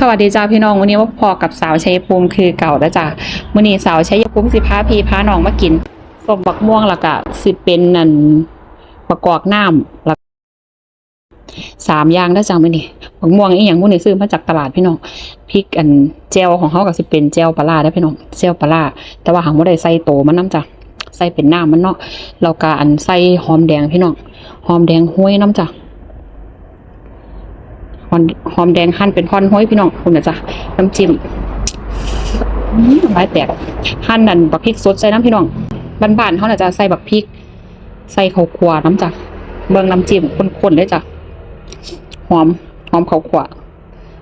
สวัสดีจ้าพี่น้องวันนี้ว่าพอกับสาวชัยภูมิคือเก่าแล้วจ้าวันนี้สาวชัยภูมิสิพาพีพาน้องมากินส้มบักม่วงแล้วก็สิเป็นนั่นประกอบน้ำแล้วสามอย่างแล้จ้ามื้อนี้บักม่วงอีหยังพวกนี้ซื้อมาจากตลาดพี่น้องพริกอันแจวของเขาก็สิเป็นแจวปลาร้าได้พี่น้องแจวปลาร้าแต่ว่าหางบ่ได้ใส่โตมันน้ำจ้ะใส่เป็นน้ำมันเนาะแล้วก็อันใส่หอมแดงพี่น้องหอมแดงห้วยน้ำจ้ะ หอมหอมแดงหั่นเป็นท่อนห้อยพี่น้องคุณนะจ๊ะน้ำจิ้มอื้อน้ำลายแตกหั่นนั่นบักพริกสดใส่น้ำพี่น้องบ้านๆเขาน่ะจะใส่บักพริก ใส่ข้าวคั่วน้ำจ้ะเบิ่งน้ำจิ้มข้นๆเลยจ้ะหอมหอมข้าวคั่ว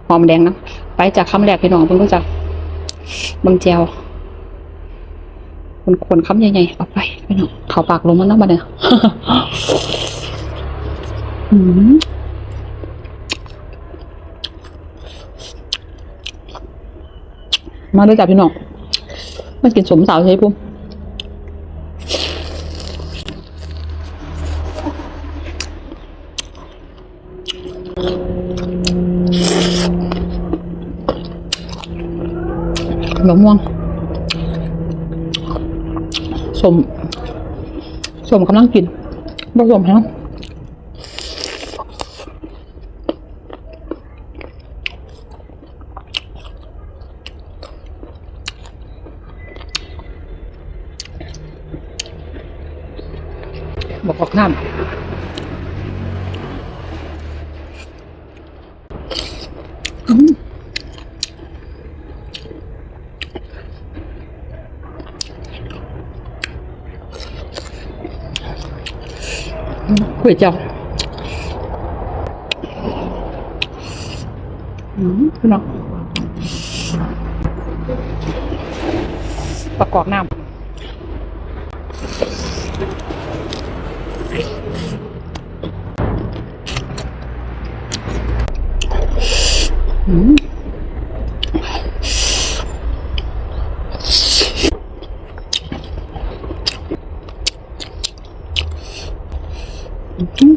หอมแดงนะไปจากคำแรกพี่น้องเพิ่งรู้จักเบิ่งแจวคนๆคำใหญ่ๆเอาไปพี่น้องเขาปากลงมันน้ำมาเนี่ย มาด้วยจ้ะพี่น้องมากินสมสาวใช่ปุ๊มมะม่วงสมสมกำลังกินผสมแล้ว บอกออกน้ำอืมก๋วยจั๊บอืมพี่น้องประกอบน้ำ อืมอืม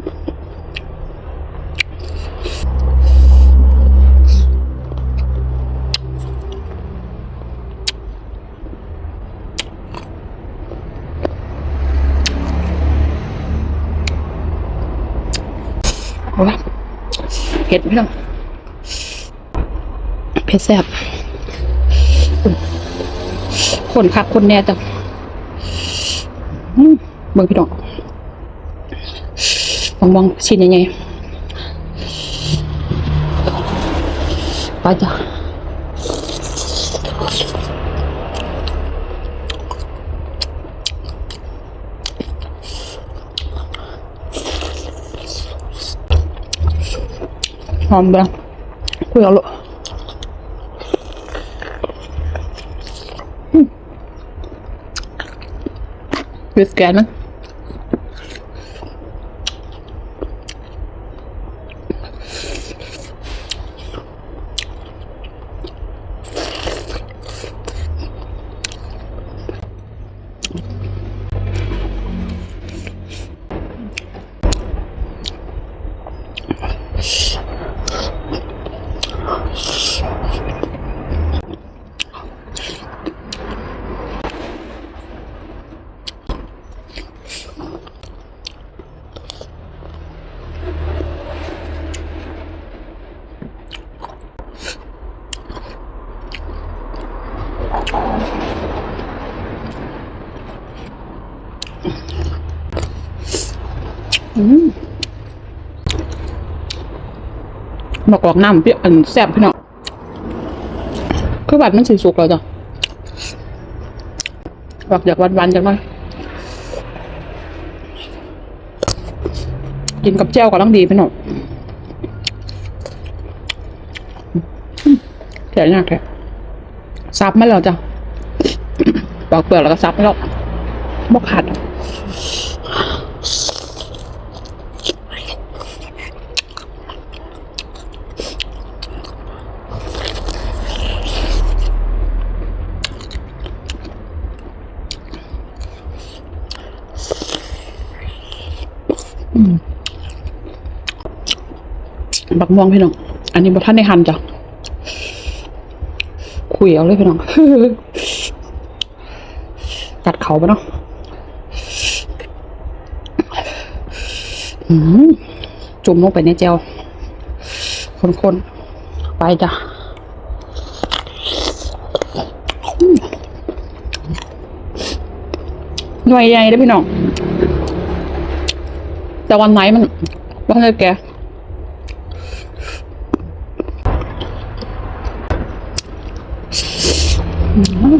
เอาละ เพี่น้องเผ็ดแซบคนคักคนแน่จังอืมเบิ่งพี่น้องมองมองชิ้นยังไงไปจ้ะหอมแดงคุยเอาลูก Bis gerne. อืมากอกน้ำพี่อันแซ่บพี่น้องคือบัดมันสีสุกแล้วจ้ะบักอยากวันๆจังเลยกินกับแจ่วก็ต้องดีพี่น้องอืมแก่ยากแค่ซับมาแล้วจ้ะปอกเปลือกแล้วก็ซับไม่แล้วบกขาด บักม่วงพี่น้อง อันนี้บัท่านในหันจ้ะคุยเอาเลยพี่น้องกัดเขาปะเนาะจุ่มลงไปในเจลคนๆ ไปจ้ะหน่วยใหญ่เด้พี่น้อง แต่วันไหนมันบ้านเลยแกอืม